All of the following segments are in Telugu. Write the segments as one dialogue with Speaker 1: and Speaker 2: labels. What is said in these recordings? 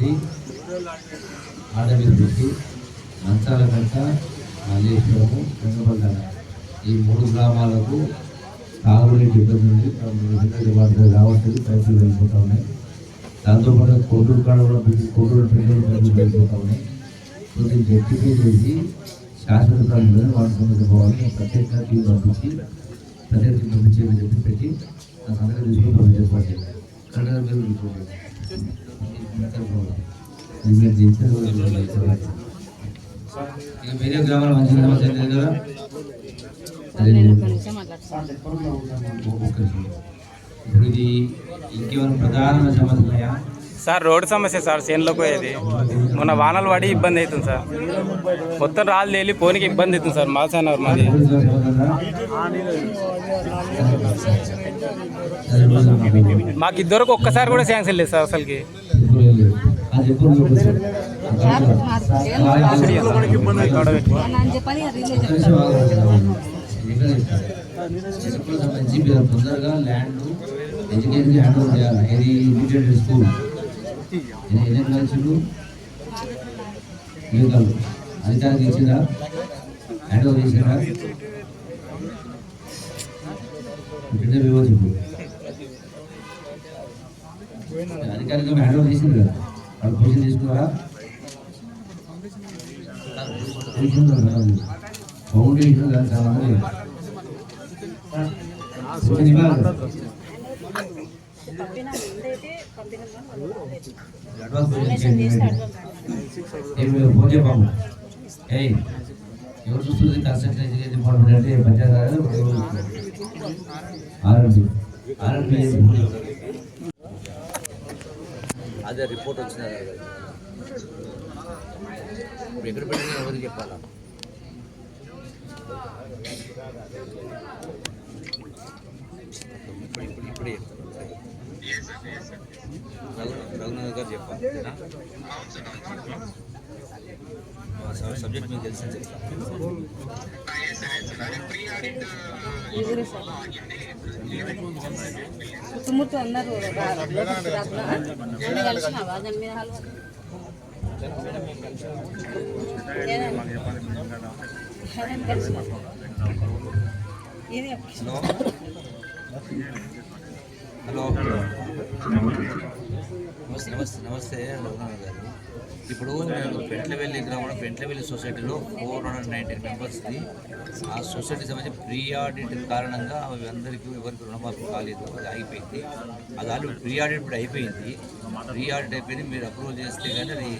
Speaker 1: పెట్టి ఆడ పెట్టి మంచాల కట్ట మల్లేశ్వరము గంగపల్లి ఈ మూడు గ్రామాలకు తాగునీటి ఇబ్బంది ఉంది. ఇబ్బంది పడుతుంది రావట్లేదు. పైపులు వెళ్ళిపోతా ఉన్నాయి. దాంతోపాటు కోటూరు కాడ కూడా పెట్టి కోటూరు పెట్రోల్ పైపులు వెళ్ళిపోతా ఉన్నాయి. సో దీన్ని రెక్టిఫై చేసి శాశ్వత ప్రాంతంలో వాడుకుంటూ పోవాలని ప్రత్యేకంగా టీం పంపించి ప్రత్యేక టీం పంపించి చెప్పి పెట్టి ఆ సంగతి తీసుకుని పంపించి ఏర్పాటు చేయాలి కన్నడ మీరు ఇక వేరే గ్రామాల మంచి సమస్య లేదు కదా ఇప్పుడు ఇది ఇంకేమైనా ప్రధానమైన సమస్య
Speaker 2: సార్ రోడ్డు సమస్య సార్ చేనులోకి పోయేది. మొన్న వానలు పడి ఇబ్బంది అవుతుంది సార్. మొత్తం రాళ్ళు తేలి పోనీకి ఇబ్బంది అవుతుంది సార్ మాసానగర్ మాది. మాకు ఇద్దరికి ఒక్కసారి కూడా శాంక్షన్ లేదు సార్ అసలుకి.
Speaker 1: తొందరగా ల్యాండ్ ఎడ్యుకేషన్ హ్యాండ్ ఓవర్ చేయాలి ఇది లిమిటెడ్ స్కూల్ ఎన్ని లక్షలు వివేకాలు అధికారికి ఇచ్చిందా హ్యాండ్ ఓవర్ చేసిందా వివో చెప్పు. అధికారికంగా హ్యాండ్ ఓవర్ చేసింది కదా. వాళ్ళు పొజిషన్ తీసుకున్నారా ఫౌండేషన్ చాలా ఫోన్ చెప్పాము ఏయ్ ఎవరు చూస్తుంది కన్స్ట్రక్షన్ ఎడ్యుకేషన్ డిపార్ట్మెంట్ అంటే పంచాయతీ ఆర్ఎండి ఆర్ఎండి
Speaker 3: అదే రిపోర్ట్ వచ్చిన ఎక్కడ పెట్టిన ఎవరికి చెప్పాలా ఇప్పుడు ఇప్పుడు ఇప్పుడే చెప్తాను రఘు- రఘునాథ్ గారు చెప్పాలి సబ్జెక్ట్ మీకు తెలిసి చెప్తాను
Speaker 4: చుట్టుముట్టు అన్నారు కలిసినావా దాని మీద హల్వా ఏదైనా కలిసినా ఇది
Speaker 3: హలో హలో. నమస్తే నమస్తే నమస్తే రఘునాథ్ గారు ఇప్పుడు నేను పెంట్లవెల్లి గ్రామంలో పెంట్లవెల్లి సొసైటీలో ఫోర్ హండ్రెడ్ నైన్టీన్ మెంబర్స్ది. ఆ సొసైటీ సంబంధించి ప్రీ ఆడిట్ కారణంగా అవి అందరికీ ఎవరికి రుణమాఫీ కాలేదు అది అయిపోయింది అది ఆల్రెడీ ప్రీ ఆడిట్ ఇప్పుడు అయిపోయింది. ప్రీ ఆడిట్ అయిపోయింది మీరు అప్రూవ్ చేస్తే కానీ అది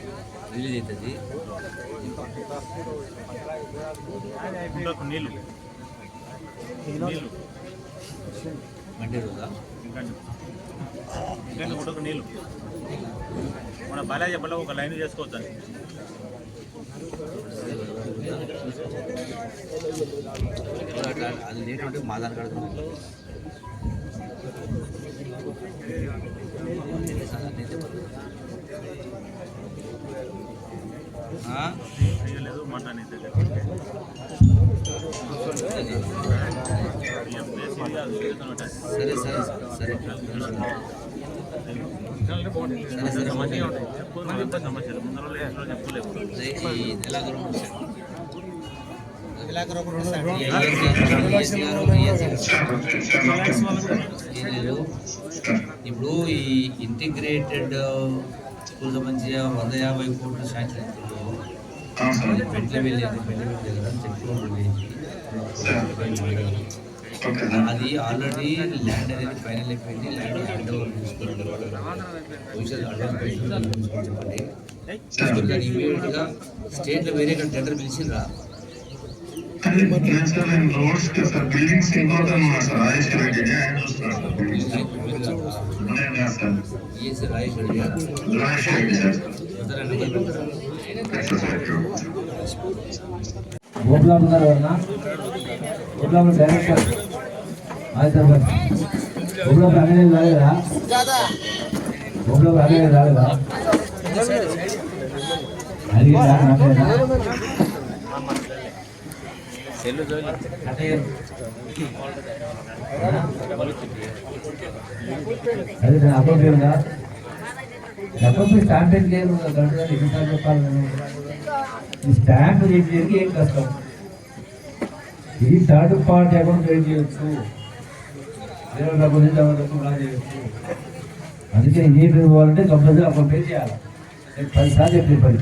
Speaker 3: రిలీజ్ అవుతుంది
Speaker 5: నీళ్ళు.
Speaker 3: మండే రోజా
Speaker 5: నీళ్ళు. మన బాలాజీ చెప్పలో ఒక లైన్ చేసుకోవద్దని
Speaker 3: అది లేట్ ఉంటే మా దాని కడుతుంది
Speaker 5: చేయలేదు మాట్లాడేది
Speaker 3: సరే సరే సరే.
Speaker 5: సరే ఉంటాయి
Speaker 3: ఈ ఇప్పుడు ఈ ఇంటిగ్రేటెడ్ స్కూల్ సంబంధించి వంద యాభై కోట్ల శాంక్షన్ పెంట్ల వెళ్ళి పెంట్ల అది ఆల్రెడీ ల్యాండ్ అనేది ఫైనల్ అయిపోయింది. ల్యాండ్ హ్యాండ్ ఓవర్ తీసుకున్నారు ఫ్యూచర్ అడ్వాన్స్ పైసలు తీసుకొని చెప్పండి తీసుకుని దాన్ని ఇమీడియట్గా స్టేట్లో వేరే టెండర్ పిలిచిండ్రా
Speaker 6: రోడ్స్కి సార్ బిల్డింగ్స్కి కూడా ఉన్నారు సార్ రాజేష్ రెడ్డి ఆయన చూస్తున్నారు సార్ బిల్డింగ్స్ ఉన్నాయి సార్
Speaker 3: ఈఎస్ఐ రాజేష్ రెడ్డి గారు
Speaker 6: రాజేష్ రెడ్డి సార్
Speaker 3: ఇతర నెంబర్ పెడతారా?
Speaker 6: ఎక్సర్సైజ్
Speaker 1: గోపులాం గారు ఎవరన్నా? గోపులాం డైరెక్టర్ హైదరాబాద్ గోపులాం రాలేదా గోపులాం అనే రాలేదా అడిగిందా నాకేనా? అదే అకౌంట్ ఉందా లేకపోతే స్టాంప్ లేదు ఎన్నిసార్లు చెప్పాలి ఈ స్టాంప్ చేయడానికి ఏం కష్టం ఇది థర్డ్ పార్టీ అకౌంట్ క్రియేట్ చేయొచ్చు వేరే డబ్బులు నుంచి డబ్బులు డ్రా చేయొచ్చు అందుకే ఇంజనీర్ పోవాలంటే కంపల్సరీ అప్పుడు పే చేయాలి? పది సార్లు చెప్పిన పని.